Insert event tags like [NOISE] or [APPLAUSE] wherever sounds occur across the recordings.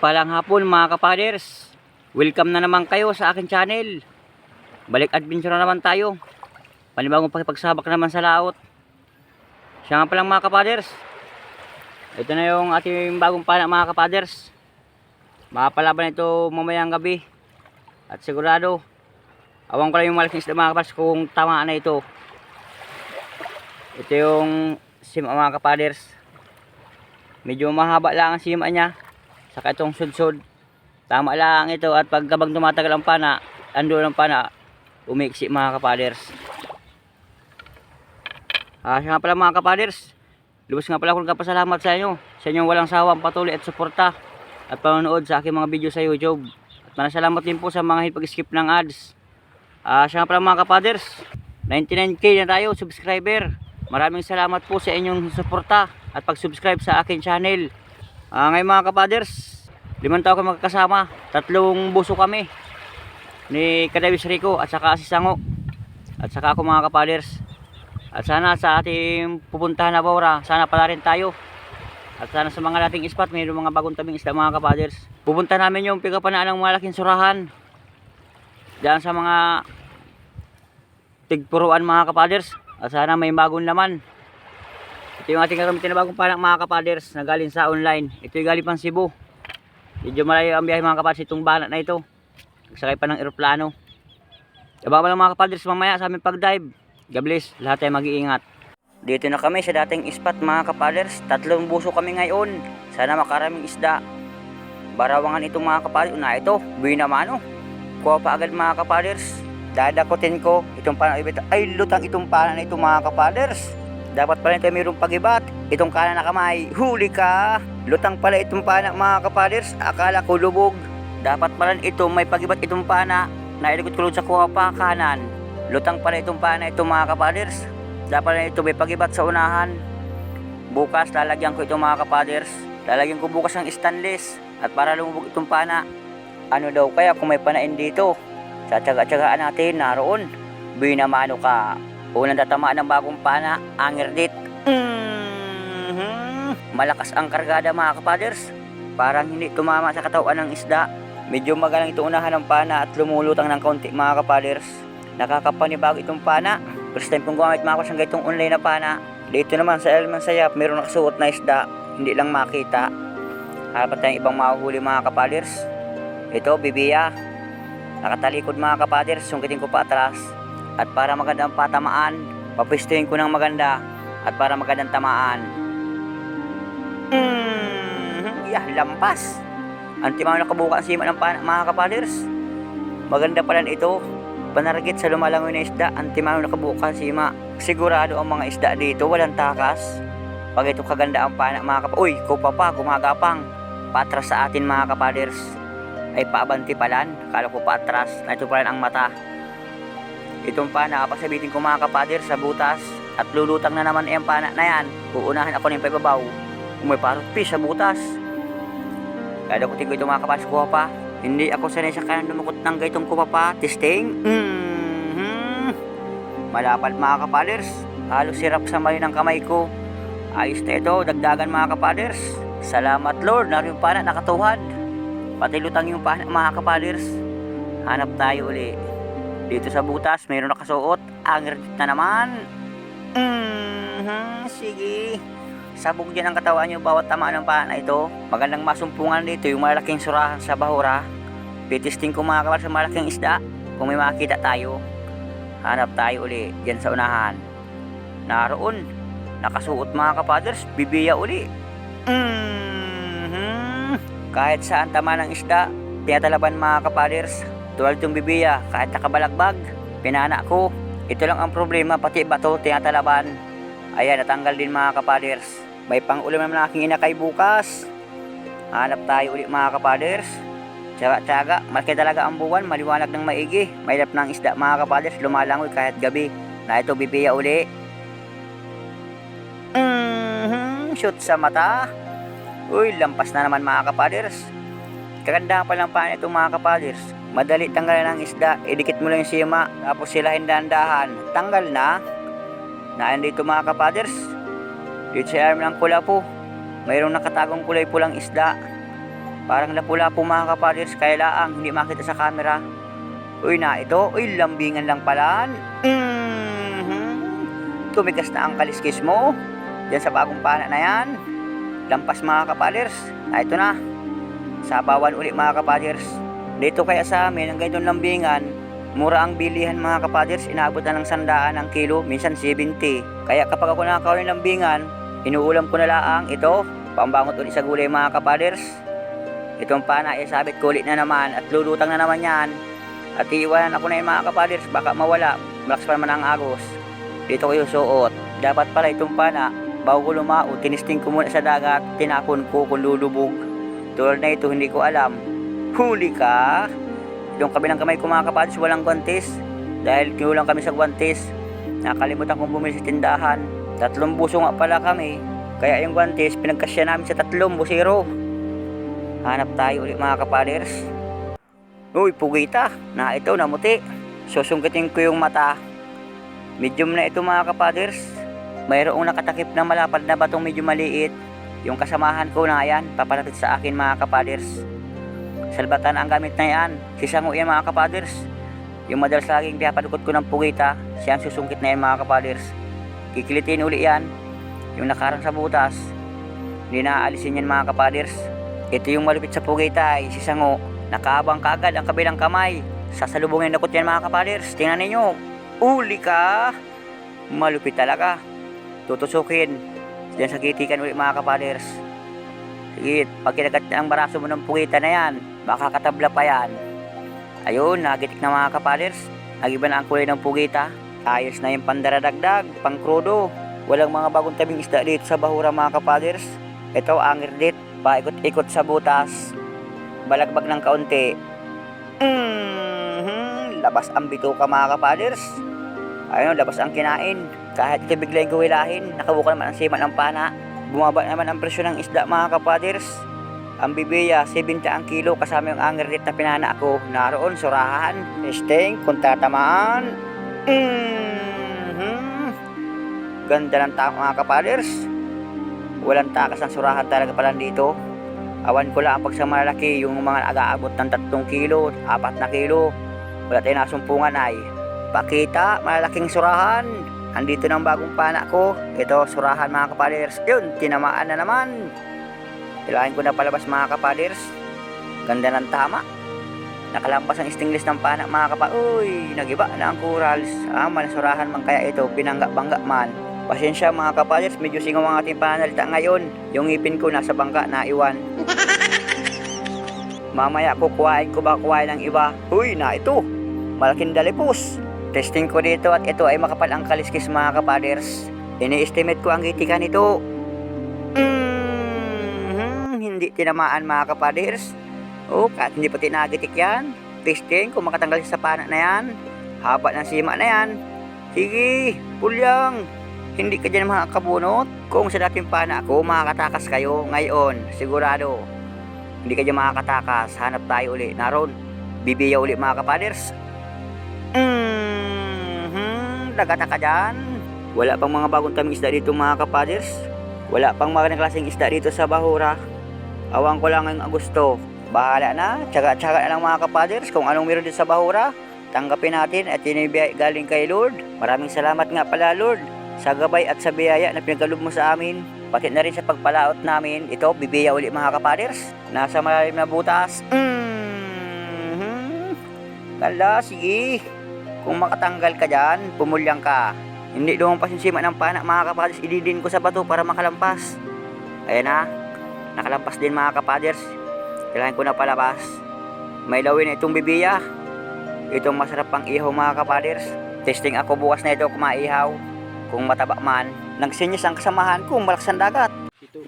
Mapagpalang hapon mga kapaders. Welcome na naman kayo sa akin channel. Balik adventure na naman tayo. Panibagong pakipagsabak naman sa laot. Siya nga palang mga kapaders. Ito na yung ating bagong pana mga kapaders. Makapalaban ito mamayang gabi. At sigurado, awang ko lang yung malaking isda mga kapaders kung tama na ito. Ito yung sima mga kapaders. Medyo mahaba lang ang sima niya. Saka itong sudsud. Tama lang ito at pag kabang tumatagal ang pana, ando ang pana, umiksi mga kapaders. Ah, siya nga pala mga kapaders. Lubos nga pala akong kapasalamat sa inyo. Sa inyong walang sawang patuloy at suporta at panonood sa aking mga video sa YouTube. At manasalamat din po sa mga hipag-skip ng ads. Ah, siya nga pala mga kapaders. 99k na tayo subscriber. Maraming salamat po sa inyong suporta at pag-subscribe sa akin channel. Ah, ngayon mga kapaders, limang tao kami magkasama. Tatlong buso kami. Ni Kadawis Rico at saka si Sango. At saka ako mga kapaders. At sana sa ating pupuntahan na Bora, sana pala rin tayo. At sana sa mga dating spot, mayroong mga bagong tabing isda mga kapaders. Pupunta namin yung pigapanaan ng malaking surahan. Diyan sa mga tigpuruan mga kapaders. At sana may bagong laman. Ito yung ating gagamitin na bagong panak mga kapaders na galing sa online. Ito yung galing pang Cebu. Medyo malayo ang biyahe mga kapaders itong banat na ito. Nagsakay pa ng eroplano. Ababa lang mga kapaders mamaya sa aming pag-dive. God bless, lahat tayo mag-iingat. Dito na kami sa dating spot mga kapaders. Tatlong buso kami ngayon. Sana makaraming isda. Barawangan itong mga kapaders. Una ito, buwi naman oh. Kuha pa agad mga kapaders. Dadakotin ko itong panang. Ay lutang itong panang na ito mga kapaders. Dapat pala ito mayroong pagibat. Itong kanan na kamay. Huli ka! Lutang pala itong pana mga kapaders. Akala ko lubog. Dapat pala ito may pagibat itong pana. Nailikot ko sa kuha pa kanan. Lutang pala itong pana itong mga kapaders. Dapat na ito may pagibat sa unahan. Bukas lalagyan ko itong mga kapaders. Lalagyan ko bukas ng stainless. At para lumubog itong pana. Ano daw kaya kung may panain dito? Tsatsaga-tsagaan natin naroon. Binamano ka. Unang tatamaan ng bagong pana, angirdit. Mhm. Malakas ang kargada mga kapaders. Parang hindi tumama sa katawan ng isda. Medyo magalang ito unahan ng pana at lumulutang ng kaunti mga kapaders. Nakakapanibago itong pana. First time kong gumamit mga kasang itong online na pana. Dito naman sa Elman Sayap, mayroon nakasuot na isda. Hindi lang makita. Harapan tayong ibang mahuhuli mga kapaders. Ito, bibiya. Nakatalikod mga kapaders, sungkitin ko pa atras. At para magandang patamaan, papistuin ko ng maganda. At para magandang tamaan. Mm, yeah, lampas. Ang timaw na kabuka ang sima ng mga kapaders. Maganda pala ito. Panaragit sa lumalangoy na isda, ang timaw na kabuka ang sima. Sigurado ang mga isda dito, walang takas. Pag ito kaganda ang pana mga kapaders. Uy, ko pa pa, gumagapang. Patras sa atin mga kapaders ay paabanti palan. Kala ko paatras na ito palan ang mata. Itong pana, pasabitin ko mga kapader sa butas at lulutang na naman yung pana na yan. Uunahan ako ng paibabaw. May parot fish sa butas. Kada ko tingko ito mga kapader kuha pa. Hindi ako sanay sa kanan lumukot ng gaitong kuha pa. Testing. Mhm. Malapad mga kapaders. Halos sirap sa mali ng kamay ko. Ayos na ito, dagdagan mga kapaders. Salamat Lord, naroon yung pana nakatuhad. Pati lutang yung pana mga kapaders. Hanap tayo uli. Dito sa butas, mayroon nakasuot. Ang redit na naman. Mhm, sige. Sabog dyan ang katawan nyo bawat tama ng pana ito. Magandang masumpungan dito yung malaking surahan sa bahura. Pitisting ko mga sa malaking isda. Kung may makita tayo. Hanap tayo uli dyan sa unahan. Naroon. Nakasuot mga kapaders. Bibiya uli. Mhm. Kahit saan tama ng isda, tinatalaban mga kapaders. Tulad itong bibiya, kahit nakabalagbag, pinana ko. Ito lang ang problema, pati bato, tinatalaban. Ayan, natanggal din mga kapaders. May pang ulam naman aking inakay bukas. Hanap tayo ulit mga kapaders. Tsaga-tsaga, malaki talaga ang buwan, maliwanag ng maigi. May lap ng isda mga kapaders, lumalangoy kahit gabi. Na ito bibiya uli. Mhm, shoot sa mata. Uy, lampas na naman mga kapaders. Kagandahan pa lang pa itong mga kapaders. Madali tanggalan ng isda. Idikit mo lang yung sima. Tapos sila hindahan Tanggal na. Naan dito mga kapaders. Dito sa ng kula po. Mayroong nakatagong kulay pulang isda. Parang lapu-lapu mga kapaders, kaya laang hindi makita sa camera. Uy na ito, uy lambingan lang pala. Mhm. Tumigas na ang kaliskis mo. Yan sa bagong pana na yan. Lampas mga kapaders. Ah, ito na. Sabawan ulit mga kapaders. Dito kaya sa amin, ang ganitong lambingan, mura ang bilihan mga kapaders, inaabot na ng sandaan ang kilo, minsan 70. Kaya kapag ako nakakaw ng lambingan, inuulam ko na laang ito, pambangot ulit sa gulay mga kapaders. Itong pana, eh, sabit kulit na naman at lulutang na naman yan. At iiwanan ako na yung mga kapaders, baka mawala, malakas pa naman ang agos. Dito ko yung suot. Dapat pala itong pana, bago ko lumao, tinisting ko muna sa dagat, tinapon ko kung lulubog. Tulad na ito, hindi ko alam. Huli ka! Yung kabilang kamay ko mga kapaders, walang guantes. Dahil kinulang kami sa guantes. Nakalimutan kong bumili sa tindahan. Tatlong buso nga pala kami. Kaya yung guantes, pinagkasya namin sa tatlong busero. Hanap tayo ulit mga kapaders. Uy, pugita. Na ito, namuti. Susungkitin ko yung mata. Medium na ito mga kapaders. Mayroong nakatakip na malapad na batong medyo maliit. Yung kasamahan ko na yan, papalapit sa akin mga kapaders. Salbatan ang gamit na yan. Sisango yan mga kapaders. Yung madalas laging pinapadukot ko ng pugita, siya ang susungkit na yan mga kapaders. Kikilitin uli yan. Yung nakarang sa butas, hindi naaalisin yan mga kapaders. Ito yung malupit sa pugita ay sisango. Nakaabang kaagad ang kabilang kamay. Sasalubungin na ko yan mga kapaders. Tingnan ninyo. Uli ka! Malupit talaga. Tutusukin. Diyan sa kitikan ulit mga kapaders. Sige, pag kinagat na ang baraso mo ng pugita na yan, baka katabla pa yan. Ayun, nagitik na mga kapaders. Nagiba na ang kulay ng pugita. Ayos na yung pandaradagdag, pangkrudo. Walang mga bagong tabing isda dito sa Bahura mga kapaders. Ito, angirdit. Paikot-ikot sa butas. Balagbag ng kaunti. Mhm, labas ang bituka mga kapaders. Ayun, labas ang kinain. Kahit ito bigla yung gawilahin, nakabuka naman ang sima ng pana. Bumaba naman ang presyo ng isda mga kapaders. Ang bibiya, 70 ang kilo kasama yung angerlit na pinana ako. Naroon, surahan. Testing, kung. Mhm. Ganda ng tama mga kapaders. Walang takas ng surahan talaga pala dito. Awan ko lang pag sa malalaki, yung mga nag-aabot ng 3 kilo, 4 na kilo. Wala tayong nasumpungan ay. Pakita, malalaking surahan. Andito ng bagong pana ko. Ito, surahan mga kapaders. Yun, tinamaan na naman. Kailangan ko na palabas mga kapaders. Ganda ng tama. Nakalampas ang stingless ng pana mga kapa. Uy, nagiba na ang corals. Ah, manasurahan man kaya ito, pinangga-bangga man. Pasensya mga kapaders, medyo singaw ang ating panalita ngayon. Yung ngipin ko nasa bangka na iwan. [LAUGHS] Mamaya kukuhain ko ba kuhain ng iba? Uy, na ito. Malaking dalipos. Testing ko dito at ito ay makapal ang kaliskis mga kapaders. Ini-estimate ko ang gitikan nito. Mhm, hindi tinamaan mga kapaders. Oh, kahit hindi pa tinagitik yan. Testing kung makatanggal sa pana na yan. Haba ng sima na yan. Sige, pulyang. Hindi ka dyan mga kabunot. Kung sa dating pana ako, makakatakas kayo ngayon. Sigurado. Hindi ka dyan makakatakas. Hanap tayo uli. Naroon. Bibiya uli mga kapaders. Mhm, lagata ka dyan. Wala pang mga bagong taming isda dito mga kapaders. Wala pang mga klaseng isda dito sa Bahura. Awang ko lang ngayong Agosto. Bahala na, tsaga-tsaga na lang mga kapaders kung anong meron dito sa Bahura. Tanggapin natin at inibiyay galing kay Lord. Maraming salamat nga pala Lord sa gabay at sa biyaya na pinagkalob mo sa amin. Pati na rin sa pagpalaot namin. Ito, bibiya uli mga kapaders. Nasa malalim na butas. Mhm. Kala, sige. Kung makatanggal ka dyan, pumulyang ka. Hindi lumampas yung sima ng pana mga kapaders. Ididin ko sa bato para makalampas. Ayan na. Nakalampas din mga kapaders. Kailangan ko na palabas. May lawin itong bibiya. Itong masarap pang ihaw mga kapaders. Testing ako bukas na ito kung maihaw. Kung mataba man. Nagsinyas ang kasamahan ko, malakas ang dagat.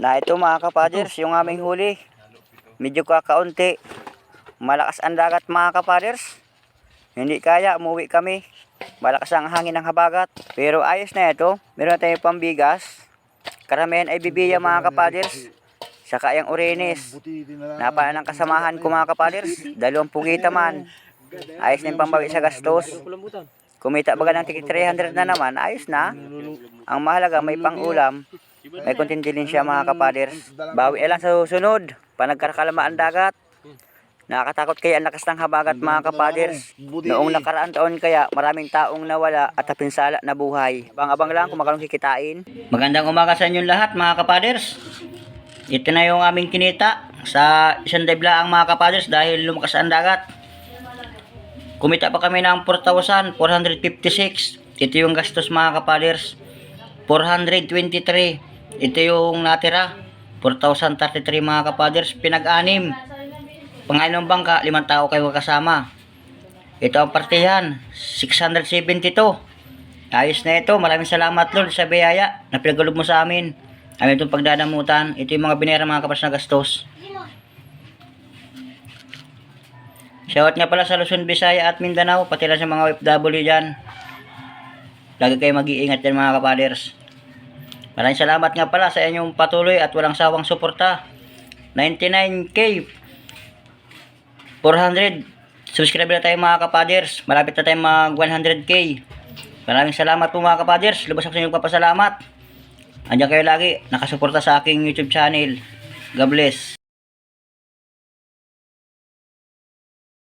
Na ito mga kapaders, yung aming huli. Medyo kakaunti. Malakas ang dagat mga kapaders. Hindi kaya, umuwi kami. Malakas ang hangin ng habagat. Pero ayos na ito. Meron tayong pambigas. Karamihan ay bibiya mga kapaders. Saka yung urinis. Napala ng kasamahan ko mga kapaders. Dalawang pugita man. Ayos na yung pambawi sa gastos. Kumita baga ng tiki 300 na naman, ayos na. Ang mahalaga may pang-ulam. May kontintilin siya mga kapaders. Bawi lang sa susunod. panagkakalamaan dagat. Nakakatakot kaya ang lakas ng habagat mga kapaders. Noong nakaraan taon kaya maraming taong nawala at napinsala na buhay. Abang-abang lang kung magkano kikitain. Magandang umaga sa inyong lahat mga kapaders. Ito na yung aming kinita sa isang dive lang mga kapaders dahil lumakas ang dagat. Kumita pa kami ng 4,456. Ito yung gastos mga kapaders. 423. Ito yung natira. 4,033 mga kapaders. Pinag-anim. Pangalan ng bangka, limang tao kayo kasama. Ito ang partihan. 672. Ayos na ito. Maraming salamat Lord sa biyaya na pinagulog mo sa amin. Amin itong pagdadamutan. Ito yung mga binera mga kapas na gastos. Shoutout nga pala sa Luzon, Visaya at Mindanao, pati lang sa mga OFW dyan. Lagi kayo mag-iingat dyan mga kapaders. Maraming salamat nga pala sa inyong patuloy at walang sawang suporta. 99k 400 subscribe na tayo mga kapaders. Malapit na tayo mag 100k. Maraming salamat po mga kapaders. Lubos ako sa inyong papasalamat. Andiyan kayo lagi, nakasuporta sa aking YouTube channel. God bless.